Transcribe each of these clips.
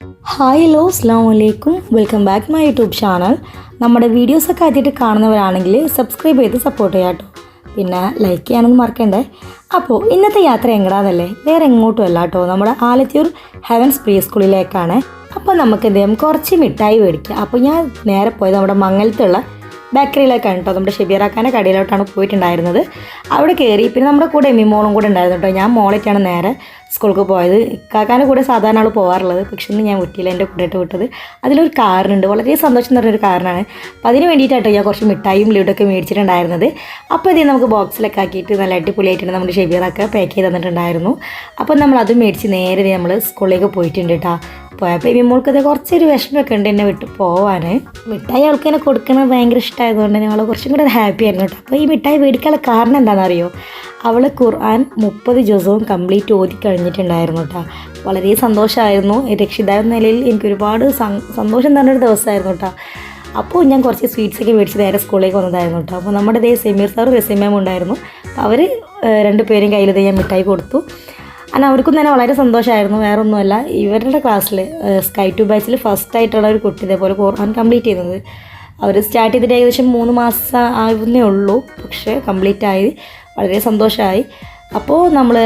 Hi hello അസ്സാം വലൈക്കും welcome back my YouTube channel നമ്മുടെ വീഡിയോസൊക്കെ ആദ്യമായിട്ട് കാണുന്നവരാണെങ്കിൽ സബ്സ്ക്രൈബ് ചെയ്ത് സപ്പോർട്ട് ചെയ്യാം കേട്ടോ പിന്നെ ലൈക്ക് ചെയ്യാനൊന്നും മറക്കണ്ടേ? അപ്പോൾ ഇന്നത്തെ യാത്ര എങ്ങടാന്നല്ലേ? വേറെ എങ്ങോട്ടും അല്ല കേട്ടോ നമ്മുടെ ആലത്തിയൂർ ഹെവൻസ് പ്രീ സ്കൂളിലേക്കാണ് അപ്പോൾ നമുക്ക് എന്ത് കുറച്ച് മിഠായി മേടിക്കാം. അപ്പോൾ ഞാൻ നേരെ പോയത് നമ്മുടെ മംഗലത്തുള്ള ബേക്കറിയിലേക്കാണ് കേട്ടോ നമ്മുടെ ഷെബീറാക്കാന്റെ കടയിലോട്ടാണ് പോയിട്ടുണ്ടായിരുന്നത്. അവിടെ കയറി പിന്നെ നമ്മുടെ കൂടെ എമ്മി മോളും കൂടെ ഉണ്ടായിരുന്നു കേട്ടോ ഞാൻ മോളേക്കാണ് നേരെ സ്കൂൾക്ക് പോയത്. ഇക്കാക്കാന്റെ കൂടെ സാധാരണ ആൾ പോകാറുള്ളത് പക്ഷേ ഇന്ന് ഞാൻ വിട്ടില്ല എന്റെ കൂടെ വിട്ടത്. അതിലൊരു കാറിനുണ്ട്. വളരെ സന്തോഷം നിറഞ്ഞൊരു കാറിനാണ്. അപ്പോൾ അതിന് വേണ്ടിയിട്ടാണ് ഞാൻ കുറച്ച് മിഠായും ലീഡൊക്കെ മേടിച്ചിട്ടുണ്ടായിരുന്നത്. അപ്പോൾ ഇതേ നമുക്ക് ബോക്സിലൊക്കെ ആക്കിയിട്ട് നല്ല അടിപൊളിയായിട്ടാണ് നമ്മുടെ ഷെബീറൊക്കെ പാക്ക് ചെയ്ത് തന്നിട്ടുണ്ടായിരുന്നു. അപ്പോൾ നമ്മൾ മേടിച്ച് നേരെ നമ്മൾ സ്കൂളിലേക്ക് പോയിട്ടുണ്ട് കേട്ടോ പോയപ്പോൾ ഈ മോൾക്ക് ഇത് കുറച്ചൊരു വിഷമമൊക്കെ ഉണ്ട് എന്നെ വിട്ട് പോവാൻ മിഠായി അവൾക്ക് എന്നെ കൊടുക്കണത് ഭയങ്കര ഇഷ്ടമായതുകൊണ്ട് ഞങ്ങൾ കുറച്ചും കൂടെ ഹാപ്പി ആയിരുന്നു കേട്ടോ. അപ്പോൾ ഈ മിഠായി മേടിക്കാനുള്ള കാരണം എന്താണെന്നറിയോ? അവൾ ഖുർആൻ മുപ്പത് ദിവസവും കംപ്ലീറ്റ് ഓതി കഴിഞ്ഞിട്ടുണ്ടായിരുന്നു കേട്ടോ. വളരെ സന്തോഷമായിരുന്നു. രക്ഷിതാവ് നിലയിൽ എനിക്ക് ഒരുപാട് സം- സന്തോഷം തന്നൊരു ദിവസമായിരുന്നു കേട്ടോ. അപ്പോൾ ഞാൻ കുറച്ച് സ്വീറ്റ്സ് ഒക്കെ മേടിച്ച് നേരെ സ്കൂളിലേക്ക് വന്നതായിരുന്നു കേട്ടോ. അപ്പോൾ നമ്മുടെ ഇതേ സെമീർ സാറും റസീമാമും ഉണ്ടായിരുന്നു. അവർ രണ്ടുപേരും കയ്യിൽ ഞാൻ മിഠായി കൊടുത്തു. അല്ല അവർക്കും തന്നെ വളരെ സന്തോഷമായിരുന്നു. വേറെ ഒന്നുമല്ല ഇവരുടെ ക്ലാസ്സിൽ സ്കൈ ടു ബാച്ചിൽ ഫസ്റ്റ് ആയിട്ടുള്ള ഒരു കുട്ടി ഇതേപോലെ ഖുർആൻ കംപ്ലീറ്റ് ചെയ്യുന്നത് അവർ സ്റ്റാർട്ട് ചെയ്തിട്ട് ഏകദേശം മൂന്ന് മാസം ആവുന്നേ ഉള്ളൂ. പക്ഷേ കംപ്ലീറ്റ് ആയി. വളരെ സന്തോഷമായി. അപ്പോൾ നമ്മൾ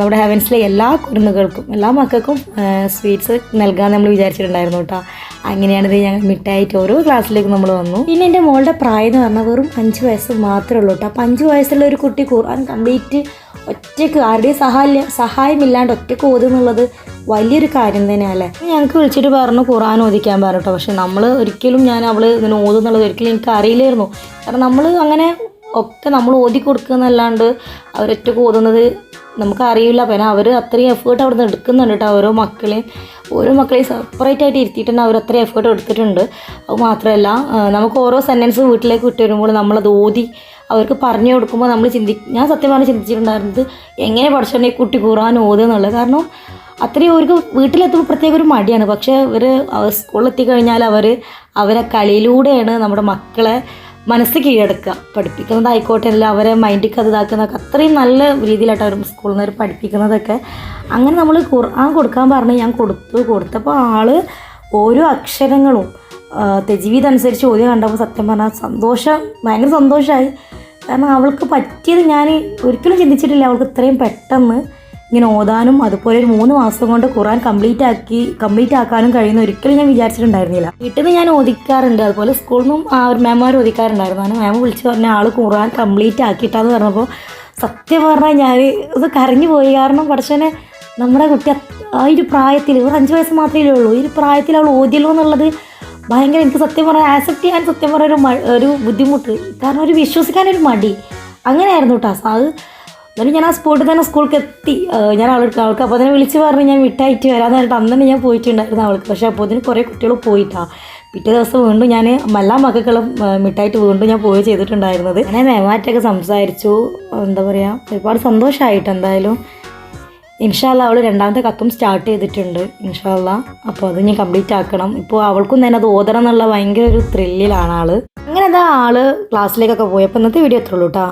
നമ്മുടെ ഹെവൻസിലെ എല്ലാ കുരുന്നുകൾക്കും എല്ലാ മക്കൾക്കും സ്വീറ്റ്സ് നൽകാൻ നമ്മൾ വിചാരിച്ചിട്ടുണ്ടായിരുന്നു കേട്ടോ. അങ്ങനെയാണിത് ഞങ്ങൾ മിഠായിട്ട് ഓരോ ക്ലാസ്സിലേക്ക് നമ്മൾ വന്നു. പിന്നെ എന്റെ മോളുടെ പ്രായം എന്ന് പറഞ്ഞാൽ വെറും അഞ്ച് വയസ്സ് മാത്രമേ ഉള്ളൂ കേട്ടോ. അപ്പോൾ അഞ്ച് വയസ്സുള്ള ഒരു കുട്ടി ഖുർആൻ കംപ്ലീറ്റ് ഒറ്റയ്ക്ക് ആരുടെയും സഹായം സഹായമില്ലാണ്ട് ഒറ്റയ്ക്ക് ഓതുന്നുള്ളത് വലിയൊരു കാര്യം തന്നെയല്ലേ? ഞങ്ങൾക്ക് വിളിച്ചിട്ട് പറഞ്ഞു ഖുറാൻ ഓദിക്കാൻ പറഞ്ഞിട്ടോ. പക്ഷെ നമ്മൾ ഒരിക്കലും ഞാൻ അവൾ ഇങ്ങനെ ഓതുന്നുള്ളത് ഒരിക്കലും എനിക്ക് അറിയില്ലായിരുന്നു. കാരണം നമ്മൾ അങ്ങനെ ഒക്കെ നമ്മൾ ഓതി കൊടുക്കുന്നല്ലാണ്ട് അവരൊറ്റക്ക് ഓതുന്നത് നമുക്ക് അറിയില്ല. പിന്നെ അവർ അത്രയും എഫേർട്ട് അവിടെ നിന്ന് എടുക്കുന്നുണ്ട് കേട്ടോ ഓരോ മക്കളെയും. ഓരോ മക്കളെയും സെപ്പറേറ്റ് ആയിട്ട് ഇരുത്തിയിട്ട് തന്നെ അവർ അത്രയും എഫേർട്ട് എടുത്തിട്ടുണ്ട്. അത് മാത്രമല്ല നമുക്ക് ഓരോ സെന്റൻസ് വീട്ടിലേക്ക് വിട്ടു വരുമ്പോൾ നമ്മളത് ഓതി അവർക്ക് പറഞ്ഞു കൊടുക്കുമ്പോൾ നമ്മൾ ചിന്തി ഞാൻ സത്യം പറഞ്ഞ് ചിന്തിച്ചിട്ടുണ്ടായിരുന്നത് എങ്ങനെ പഠിച്ചോണ്ട് കുട്ടി കൂറാൻ ഓതുക എന്നുള്ളത്. കാരണം അത്രയും അവർക്ക് വീട്ടിലെത്തുമ്പോൾ പ്രത്യേക ഒരു മടിയാണ്. പക്ഷേ ഇവർ സ്കൂളിലെത്തി കഴിഞ്ഞാൽ അവർ അവരെ കളിയിലൂടെയാണ് നമ്മുടെ മക്കളെ മനസ്സ് കീഴടക്കുക. പഠിപ്പിക്കുന്നതായിക്കോട്ടെ അല്ല അവരെ മൈൻഡിക്ക് അത് ഇതാക്കുന്നതൊക്കെ അത്രയും നല്ല രീതിയിലായിട്ട് അവർ സ്കൂളിൽ നിന്ന് അവർ പഠിപ്പിക്കുന്നതൊക്കെ. അങ്ങനെ നമ്മൾ ഖുർആൻ കൊടുക്കാൻ പറഞ്ഞ് ഞാൻ കൊടുത്തു. കൊടുത്തപ്പോൾ ആൾ ഓരോ അക്ഷരങ്ങളും തെജീവിത് അനുസരിച്ച് ചോദ്യം കണ്ടപ്പോൾ സത്യം പറഞ്ഞാൽ സന്തോഷം ഭയങ്കര സന്തോഷമായി കാരണം അവൾക്ക് പറ്റിയത് ഞാൻ ഒരിക്കലും ചിന്തിച്ചിട്ടില്ല അവൾക്ക് ഇത്രയും പെട്ടെന്ന് ഇങ്ങനെ ഓതാനും അതുപോലെ ഒരു മൂന്ന് മാസം കൊണ്ട് ഖുറാൻ കംപ്ലീറ്റ് ആക്കി കംപ്ലീറ്റ് ആക്കാനും കഴിയുന്ന ഒരിക്കലും ഞാൻ വിചാരിച്ചിട്ടുണ്ടായിരുന്നില്ല. വീട്ടിൽ നിന്ന് ഞാൻ ഓദിക്കാറുണ്ട്. അതുപോലെ സ്കൂളിൽ നിന്നും ആ ഒരു മാമാർ ഓദിക്കാറുണ്ടായിരുന്നു. അങ്ങനെ മാം വിളിച്ച് പറഞ്ഞ ആൾ ഖുറാൻ കംപ്ലീറ്റ് ആക്കിയിട്ടാന്ന് പറഞ്ഞപ്പോൾ സത്യം പറഞ്ഞാൽ ഞാൻ ഇത് കരഞ്ഞു പോയി. കാരണം പഠിച്ചനെ നമ്മുടെ കുട്ടി ആ ഒരു പ്രായത്തിൽ ഒരു അഞ്ച് വയസ്സ് മാത്രമേ ഉള്ളൂ. ഈ ഒരു പ്രായത്തിൽ അവൾ ഓതിയല്ലോ എന്നുള്ളത് ഭയങ്കര എനിക്ക് സത്യം പറഞ്ഞാൽ ആക്സെപ്റ്റ് ചെയ്യാൻ സത്യം പറഞ്ഞ ഒരു ഒരു ബുദ്ധിമുട്ട്. കാരണം ഒരു വിശ്വസിക്കാനൊരു മടി. അങ്ങനെയായിരുന്നു കേട്ടോ അത് എന്നിട്ട് ഞാൻ ആ സ്പോട്ടിൽ തന്നെ സ്കൂൾക്ക് എത്തി. ഞാൻ അവൾക്ക് അവൾക്ക് അപ്പോൾ തന്നെ വിളിച്ച് പറഞ്ഞ് ഞാൻ വിട്ടായിട്ട് വരാമെന്ന് പറഞ്ഞിട്ട് അന്ന് തന്നെ ഞാൻ പോയിട്ടുണ്ടായിരുന്നു അവൾക്ക്. പക്ഷേ അപ്പോൾ അതിന് കുറേ കുട്ടികൾ പോയിട്ടാ പിറ്റേ ദിവസം വീണ്ടും ഞാൻ എല്ലാ മക്കൾക്കുള്ള മിഠായിട്ട് വീണ്ടും ഞാൻ പോയി ചെയ്തിട്ടുണ്ടായിരുന്നത്. അങ്ങനെ മേമാറ്റൊക്കെ സംസാരിച്ചു. എന്താ പറയുക ഒരുപാട് സന്തോഷമായിട്ട് എന്തായാലും. ഇൻഷാല്ല അവൾ രണ്ടാമത്തെ കത്തും സ്റ്റാർട്ട് ചെയ്തിട്ടുണ്ട് ഇൻഷാല്ല. അപ്പോൾ അത് ഞാൻ കംപ്ലീറ്റ് ആക്കണം. ഇപ്പോൾ അവൾക്കും തന്നെ അത് ഓതണം എന്നുള്ള ഭയങ്കര ഒരു ത്രില്ലിലാണ് ആൾ. അങ്ങനെ എന്താ ആൾ ക്ലാസ്സിലേക്കൊക്കെ പോയപ്പോൾ ഇന്നത്തെ വീഡിയോ എത്ര ഉള്ളൂ കേട്ടോ